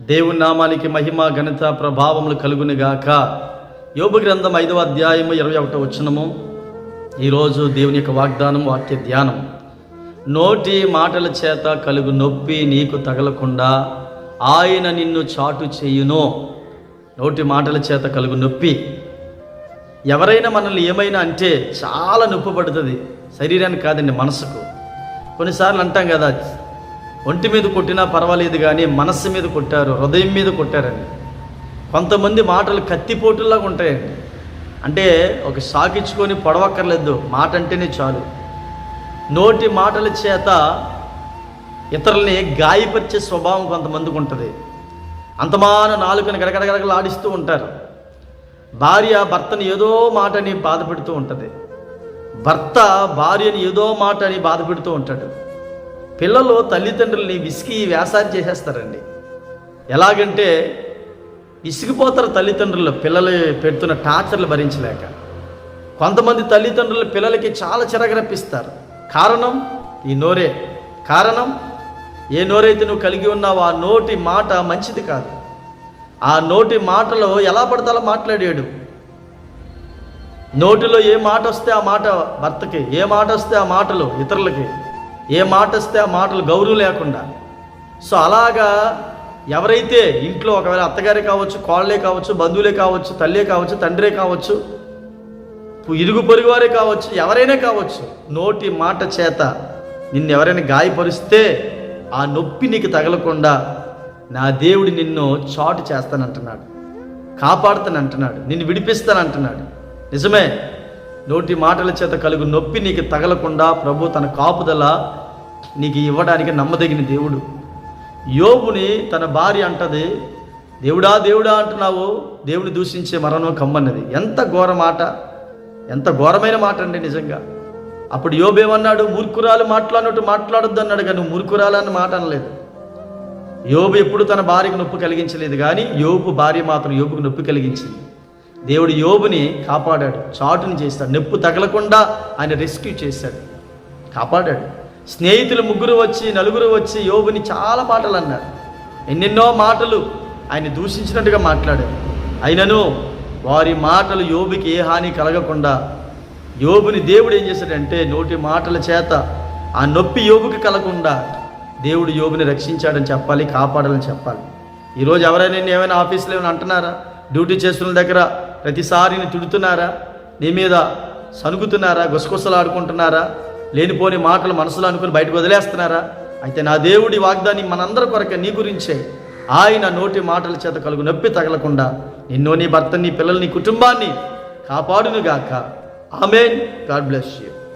దేవుని నామానికి మహిమ ఘనత ప్రభావములు కలుగునిగాక యోగ గ్రంథం ఐదవ అధ్యాయము ఇరవై ఒకటో వచ్చినము ఈరోజు దేవుని యొక్క వాగ్దానం వాక్య ధ్యానం నోటి మాటల చేత కలుగు నొప్పి నీకు తగలకుండా ఆయన నిన్ను చాటు చేయును. నోటి మాటల చేత కలుగు నొప్పి. ఎవరైనా మనల్ని ఏమైనా అంటే చాలా నొప్పి పడుతుంది. శరీరానికి కాదండి మనసుకు. కొన్నిసార్లు అంటాం కదా ఒంటి మీద కొట్టినా పర్వాలేదు కానీ మనస్సు మీద కొట్టారు హృదయం మీద కొట్టారండి. కొంతమంది మాటలు కత్తిపోటులాగా ఉంటాయండి. అంటే ఒక సాకిచ్చుకొని పొడవక్కర్లేదు మాట అంటేనే చాలు. నోటి మాటల చేత ఇతరుల్ని గాయపరిచే స్వభావం కొంతమందికి ఉంటుంది. అంతమాన నాలుకని గడగడగడగలాడిస్తూ ఉంటారు. భార్య భర్తని ఏదో మాట అని ఉంటుంది. భర్త భార్యని ఏదో మాట అని బాధపెడుతూ ఉంటాడు. పిల్లలు తల్లిదండ్రుల్ని విసిగి వ్యాసాలు చేసేస్తారండి. ఎలాగంటే విసిగిపోతారు తల్లిదండ్రులు పిల్లలు పెడుతున్న టార్చర్లు భరించలేక. కొంతమంది తల్లిదండ్రులు పిల్లలకి చాలా చిరగరప్పిస్తారు. కారణం? ఈ నోరే. కారణం? ఏ నోరైతే నువ్వు కలిగి ఉన్నావో ఆ నోటి మాట మంచిది కాదు. ఆ నోటి మాటలో ఎలా పడతాలో మాట్లాడాడు. నోటిలో ఏ మాట వస్తే ఆ మాట భర్తకి ఏ మాట వస్తే ఆ మాటలు ఇతరులకి. ఏ మాట వస్తే ఆ మాటలు గౌరవం లేకుండా. సో అలాగా ఎవరైతే ఇంట్లో ఒకవేళ అత్తగారే కావచ్చు కోళ్ళే కావచ్చు బంధువులే కావచ్చు తల్లే కావచ్చు తండ్రే కావచ్చు ఇరుగు పొరుగు వారే కావచ్చు ఎవరైనా కావచ్చు నోటి మాట చేత నిన్ను ఎవరైనా గాయపరిస్తే ఆ నొప్పి నీకు తగలకుండా నా దేవుడు నిన్ను చాటు చేస్తానంటున్నాడు కాపాడుతానంటున్నాడు నిన్ను విడిపిస్తానంటున్నాడు. నిజమే? నోటి మాటల చేత కలుగు నొప్పి నీకు తగలకుండా ప్రభు తన కాపుదల నీకు ఇవ్వడానికి నమ్మదగిన దేవుడు. యోగుని తన భార్య అంటది దేవుడా దేవుడా అంటున్నావు దేవుని దూషించే మరణం కమ్మన్నది. ఎంత ఘోర మాట ఎంత ఘోరమైన మాట అండి నిజంగా. అప్పుడు యోబేమన్నాడు మూర్ఖురాలు మాట్లాడినట్టు మాట్లాడొద్దు అన్నాడు కానీ నువ్వు మూర్ఖురాలని మాట అనలేదు. యోబు ఎప్పుడు తన భార్యకు నొప్పి కలిగించలేదు కానీ యోబు భార్య మాత్రం యోబుకు నొప్పి కలిగించింది. దేవుడు యోబుని కాపాడాడు. చాటుని చేస్తాడు. నొప్పు తగలకుండా ఆయన రెస్క్యూ చేశాడు. కాపాడాడు. స్నేహితులు ముగ్గురు వచ్చి నలుగురు వచ్చి యోబుని చాలా మాటలు అన్నారు. ఎన్నెన్నో మాటలు ఆయన దూషించినట్టుగా మాట్లాడారు. అయినను వారి మాటలు యోబుకి ఏ హాని కలగకుండా యోబుని దేవుడు ఏం చేశాడంటే నోటి మాటల చేత ఆ నొప్పి యోబుకి కలగకుండా దేవుడు యోబుని రక్షించాడని చెప్పాలి కాపాడాలని చెప్పాలి. ఈరోజు ఎవరైనా ఏమైనా ఆఫీసులో ఏమైనా అంటున్నారా? డ్యూటీ చేస్తున్న దగ్గర ప్రతిసారి నేను తిడుతున్నారా? నీ మీద సనుగుతున్నారా గుసగుసలాడుకుంటున్నారా? లేనిపోని మాటలు మనసులో అనుకుని బయటకు వదిలేస్తున్నారా? అయితే నా దేవుడి వాగ్దాన్ని మనందరి కొరకే నీ గురించే. ఆయన నోటి మాటల చేత కలుగు నొప్పి తగలకుండా నిన్నో నీ భర్త నీ పిల్లల్ని కుటుంబాన్ని కాపాడునుగాక. ఆమెన్. God bless you.